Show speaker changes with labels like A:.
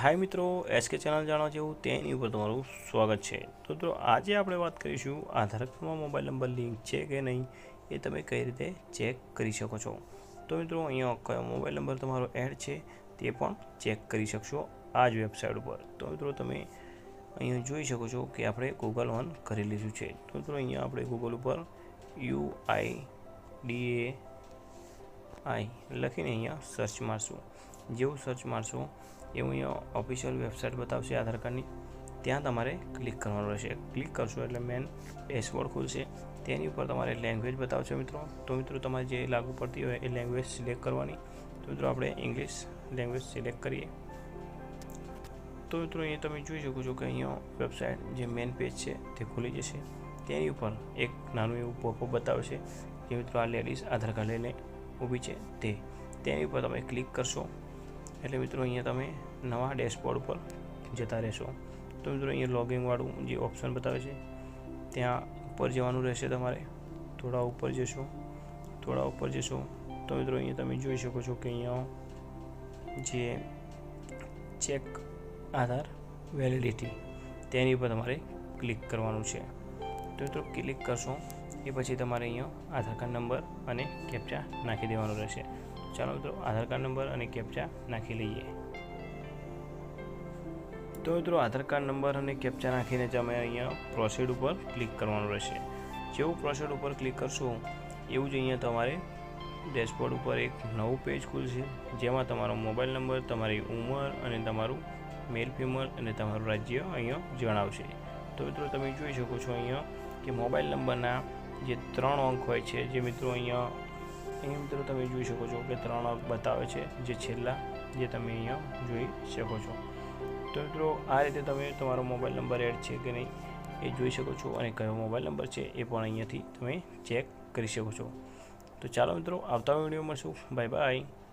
A: હાય મિત્રો SK channel જાણો જેવું તેની ઉપર તમારું સ્વાગત છે. તો મિત્રો, આજે આપણે વાત કરીશું આધાર કાર્ડમાં મોબાઈલ નંબર લિંક છે કે નહીં એ તમે કઈ રીતે ચેક કરી શકો છો. તો મિત્રો, અહીંયા કયો મોબાઈલ નંબર તમારો એડ છે તે પણ ચેક કરી શકશો આ જ વેબસાઇટ ઉપર. તો મિત્રો, તમે અહીંયા જોઈ શકો છો કે આપણે ગૂગલ ઓન કરી લીધું છે. તો મિત્રો, અહીંયા આપણે ગૂગલ ઉપર યુ આઈ ડી એ આઈ લખીને અહીંયા સર્ચ મારશું. જેવું સર્ચ મારશો, એવું અહીંયા ઓફિશિયલ વેબસાઇટ બતાવશે આધાર કાર્ડની, ત્યાં તમારે ક્લિક કરવાનું રહેશે. ક્લિક કરશો એટલે મેન ડેશબોર્ડ ખુલશે. તેની ઉપર તમારે લેંગ્વેજ બતાવશે મિત્રો. તો મિત્રો, તમારે જે લાગુ પડતી હોય એ લેંગ્વેજ સિલેક્ટ કરવાની. તો મિત્રો, આપણે ઇંગ્લિશ લેંગ્વેજ સિલેક્ટ કરીએ. તો મિત્રો, અહીંયા તમે જોઈ શકો છો કે અહીંયા વેબસાઇટ જે મેન પેજ છે તે ખુલી જશે. તેની ઉપર એક નાનું એવું પોપઅપ બતાવશે. જે મિત્રો આ લેડીઝ આધાર કાર્ડ લઈને ઊભી છે તે. તેની ઉપર તમે ક્લિક કરશો. એટલે મિત્રો અહીંયા તમે નવા ડેશબોર્ડ પર જતા રહેશો. તો મિત્રો અહીંયા લોગિંગવાળું જે ઓપ્શન બતાવે છે, ત્યાં ઉપર જવાનું રહેશે તમારે. થોડા ઉપર જશો, થોડા ઉપર જશો. તો મિત્રો અહીંયા તમે જોઈ શકો છો કે અહીંયા જે ચેક આધાર વેલિડિટી, તેની ઉપર તમારે ક્લિક કરવાનું છે. તો મિત્રો ક્લિક કરશો, એ પછી તમારે અહીંયા આધાર કાર્ડ નંબર અને કેપ્ચા નાખી દેવાનો રહેશે. ચાલો મિત્રો, આધાર કાર્ડ નંબર અને કેપ્ચા નાખી લઈએ. તો મિત્રો, આધાર કાર્ડ નંબર અને કેપ્ચા નાખીને તમે અહીંયા પ્રોસીડ ઉપર ક્લિક કરવાનું રહેશે. જેવું પ્રોસીડ ઉપર ક્લિક કરશો, એવું જ અહીંયા તમારે ડેશબોર્ડ ઉપર એક નવું પેજ ખુલશે, જેમાં તમારો મોબાઈલ નંબર તમારી ઉંમર અને તમારું મેલ ફિમેલ અને તમારું રાજ્ય અહીંયા જણાવશે. તો મિત્રો, તમે જોઈ શકો છો અહીંયા કે મોબાઈલ નંબરના જે ત્રણ અંક હોય છે, જે મિત્રો અહીંયા અહીંયા મિત્રો તમે જોઈ શકો છો કે ત્રણ અંક બતાવે છે જે છેલ્લા જે તમે અહીંયા જોઈ શકો છો. તો મિત્રો, આ રીતે તમે તમારો મોબાઈલ નંબર એડ છે કે નહીં એ જોઈ શકો છો અને કયો મોબાઈલ નંબર છે એ પણ અહીંયાથી તમે ચેક કરી શકો છો. તો ચાલો મિત્રો, આવતા વીડિયો મળશું. Bye bye.